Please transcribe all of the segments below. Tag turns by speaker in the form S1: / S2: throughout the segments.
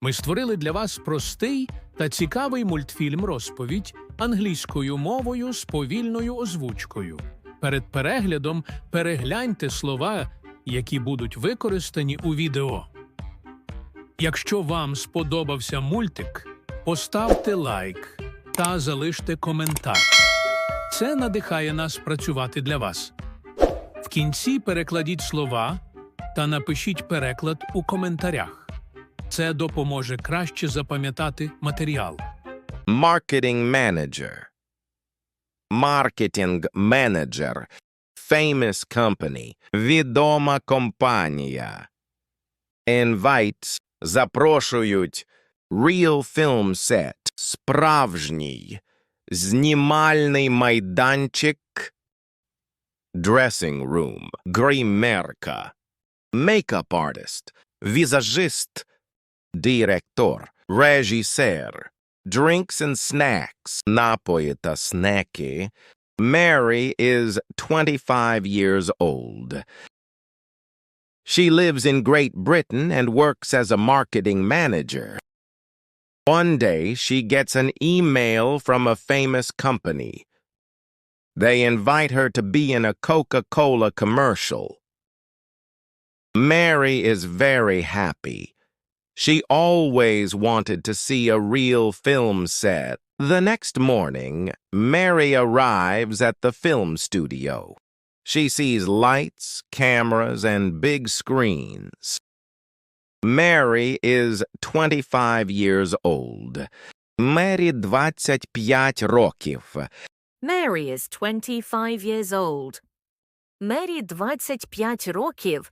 S1: Ми створили для вас простий та цікавий мультфільм розповідь англійською мовою з повільною озвучкою. Перед переглядом перегляньте слова, які будуть використані у відео. Якщо вам сподобався мультик, поставте лайк та залиште коментар. Це надихає нас працювати для вас. В кінці перекладіть слова та напишіть переклад у коментарях. Це допоможе краще запам'ятати матеріал.
S2: Marketing manager. Marketing manager. Famous company. Відома компанія. Invites. Запрошують. Real film set. Справжній. Знімальний майданчик. Dressing room. Гримерка. Makeup artist. Візажист. Director, regisseur. Drinks and snacks. Napoita snacky. Mary is 25 years old. She lives in Great Britain and works as a marketing manager. One day, she gets an email from a famous company. They invite her to be in a Coca-Cola commercial. Mary is very happy. She always wanted to see a real film set. The next morning, Mary arrives at the film studio. She sees lights, cameras, and big screens. Mary is 25 years old. Мері 25 років.
S3: Mary is 25 years old. Мері 25 років.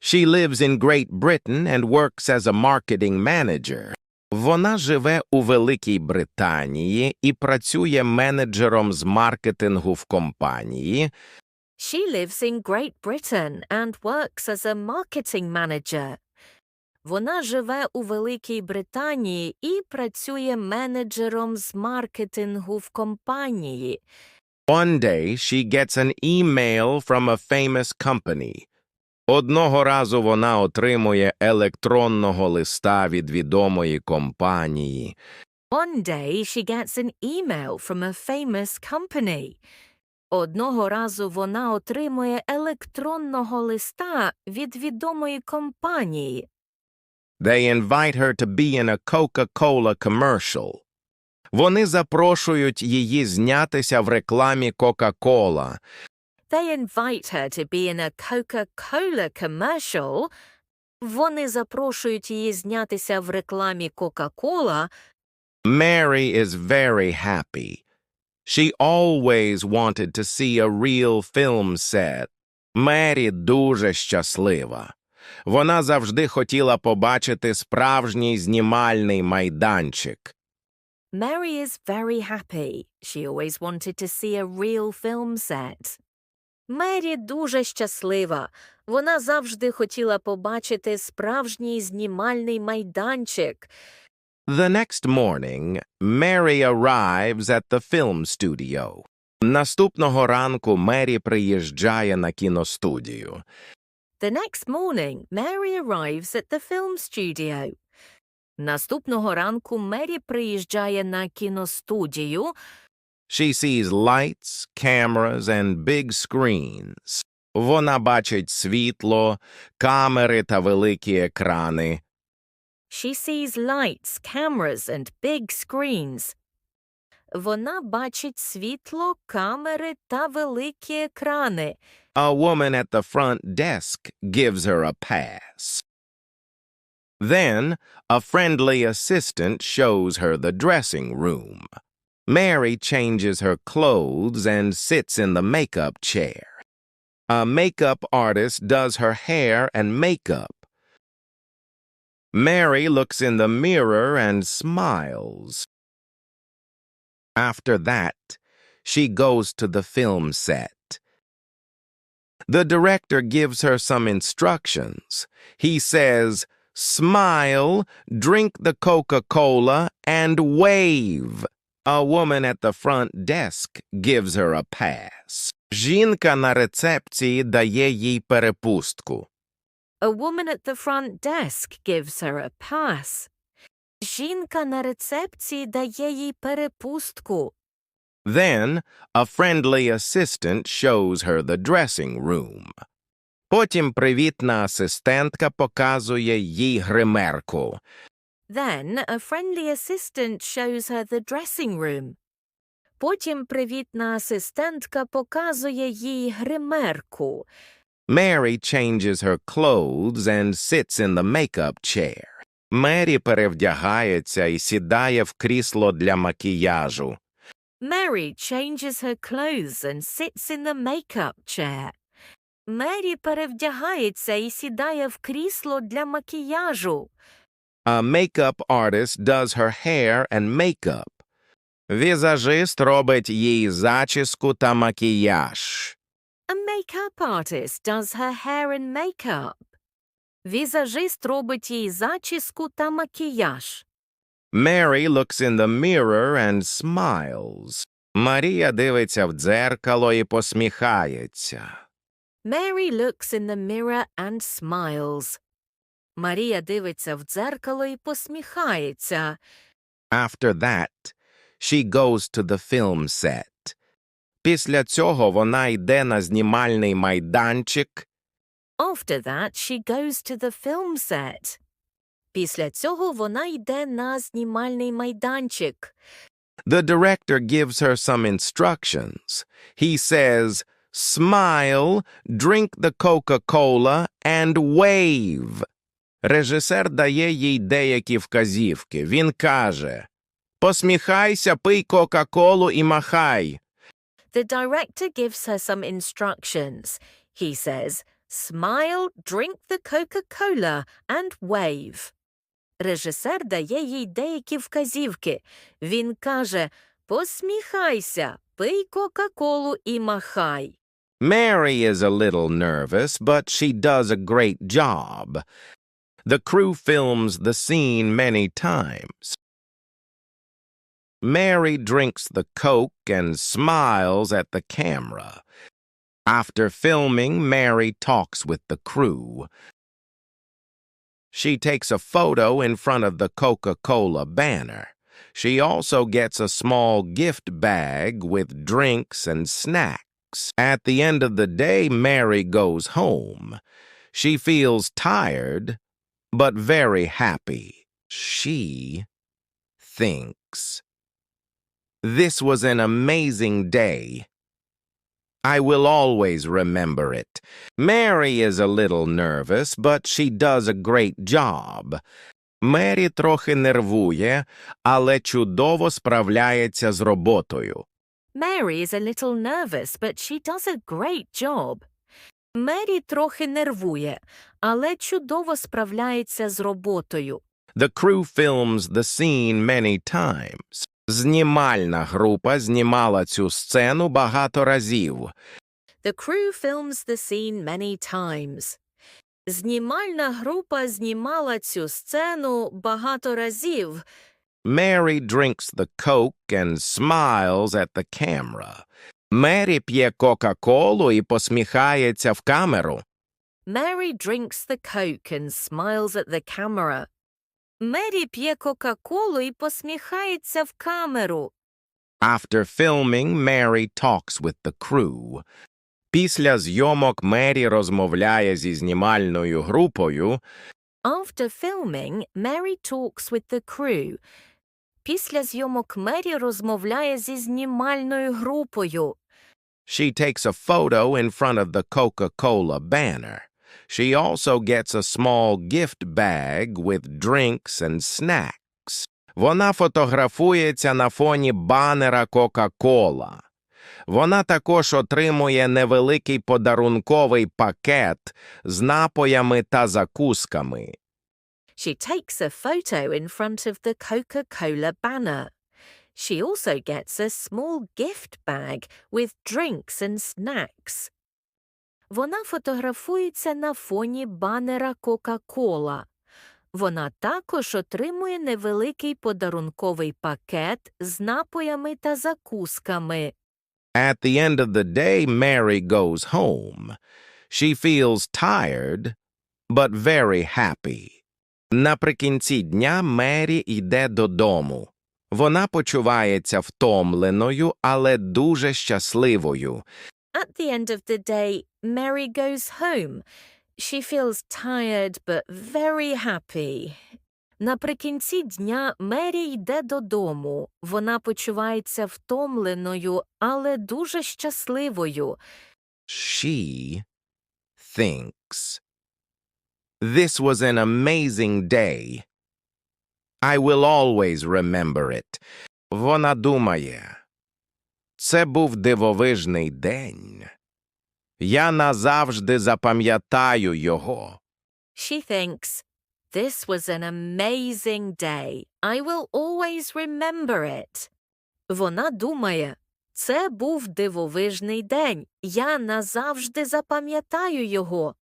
S2: She lives in Great Britain and works as a marketing manager. Вона живе у Великій Британії і працює менеджером з маркетингу в компанії.
S3: She lives in Great Britain and works as a marketing manager. Вона живе у Великій Британії і працює менеджером з маркетингу в компанії.
S2: One day she gets an email from a famous company. Одного разу вона отримує електронного листа від відомої компанії.
S3: One day she gets an email from a famous company. Одного разу вона отримує електронного листа від відомої компанії.
S2: They invite her to be in a Coca-Cola commercial. Вони запрошують її знятися в рекламі Coca-Cola.
S3: They invite her to be in a Coca-Cola commercial. Вони запрошують її знятися в рекламі Coca-Cola.
S2: Mary is very happy. She always wanted to see a real film set. Мері дуже щаслива. Вона завжди хотіла побачити справжній знімальний майданчик.
S3: Mary is very happy. She always wanted to see a real film set. Мері дуже щаслива. Вона завжди хотіла побачити справжній знімальний майданчик.
S2: The next morning, Mary arrives at the film studio. Наступного ранку Мері приїжджає на кіностудію.
S3: The next morning, Mary arrives at the film studio. Наступного ранку Мері приїжджає на кіностудію.
S2: She sees lights, cameras, and big screens. Вона бачить світло, камери та великі екрани.
S3: She sees lights, cameras and big screens. Вона бачить світло, камери та великі екрани.
S2: A woman at the front desk gives her a pass. Then, a friendly assistant shows her the dressing room. Mary changes her clothes and sits in the makeup chair. A makeup artist does her hair and makeup. Mary looks in the mirror and smiles. After that, she goes to the film set. The director gives her some instructions. He says, Smile, drink the Coca Cola, and wave. A woman at the front desk gives her a pass. Жінка на рецепції дає їй перепустку.
S3: A woman at the front desk gives her a pass. Жінка на рецепції дає їй перепустку.
S2: Then, a friendly assistant shows her the dressing room. Потім привітна асистентка показує їй гримерку.
S3: Then a friendly assistant shows her the dressing room. Потім привітна асистентка показує їй гримерку.
S2: Mary changes her clothes and sits in the makeup chair. Мері перевдягається і сідає в крісло для макіяжу.
S3: Mary changes her clothes and sits in the makeup chair. Мері перевдягається і сідає в крісло для макіяжу.
S2: A makeup artist does her hair and makeup. Візажист робить їй зачіску та макіяж.
S3: A makeup artist does her hair and makeup. Візажист робить їй зачіску та макіяж.
S2: Mary looks in the mirror and smiles. Марія дивиться в дзеркало і посміхається.
S3: Mary looks in the mirror and smiles. Марія дивиться в дзеркало і посміхається.
S2: After that, she goes to the film set. Після цього вона йде на знімальний майданчик
S3: After that, she goes to the film set. Після цього вона йде на знімальний майданчик.
S2: The director gives her some instructions. He says, Smile, drink the Coca-Cola and wave. Режисер дає їй деякі вказівки. Він каже, Посміхайся, пий Кока-Колу і махай.
S3: The director gives her some instructions. He says, Smile, drink the Coca-Cola and wave. Режисер дає їй деякі вказівки. Він каже, посміхайся, пий Кока-Колу і махай.
S2: Mary is a little nervous, but she does a great job. The crew films the scene many times. Mary drinks the Coke and smiles at the camera. After filming, Mary talks with the crew. She takes a photo in front of the Coca-Cola banner. She also gets a small gift bag with drinks and snacks. At the end of the day, Mary goes home. She feels tired, but very happy. She thinks. This was an amazing day. I will always remember it. Mary is a little nervous, but she does a great job. Мері трохи нервує, але чудово справляється з роботою.
S3: Mary is a little nervous, but she does a great job. Мері трохи нервує, але чудово справляється з роботою.
S2: The crew films the scene many times. Знімальна група знімала цю сцену багато разів.
S3: The crew films the scene many times. Знімальна група знімала цю сцену багато разів.
S2: Mary drinks the Coke and smiles at the camera. Мері п'є Кока-Колу і посміхається в камеру.
S3: Mary drinks the Coke and smiles at the camera. Мері п'є Кока-Колу і посміхається в камеру.
S2: After filming, Mary talks with the crew. Після зйомок Мері розмовляє зі знімальною групою.
S3: After filming, Mary talks with the crew. Після зйомок Мері розмовляє зі знімальною групою.
S2: She takes a photo in front of the Coca-Cola banner. She also gets a small gift bag with drinks and snacks. Вона фотографується на фоні банера Кока-Кола. Вона також отримує невеликий подарунковий пакет з напоями та закусками.
S3: She takes a photo in front of the Coca-Cola banner. She also gets a small gift bag with drinks and snacks. Вона фотографується на фоні банера Кока-Кола. Вона також отримує невеликий подарунковий пакет з напоями та закусками.
S2: At the end of the day, Mary goes home. She feels tired, but very happy. Наприкінці дня Мері йде додому. Вона почувається втомленою, але дуже щасливою.
S3: At the end of the day, Mary goes home. She feels tired but very happy. Наприкінці дня Мері йде додому. Вона почувається втомленою, але дуже щасливою.
S2: She thinks. This was an amazing day. I will always remember it. Вона думає. Це був дивовижний день. Я назавжди запам'ятаю його.
S3: She thinks, This was an amazing day. I will always remember it. Вона думає, це був дивовижний день. Я назавжди запам'ятаю його.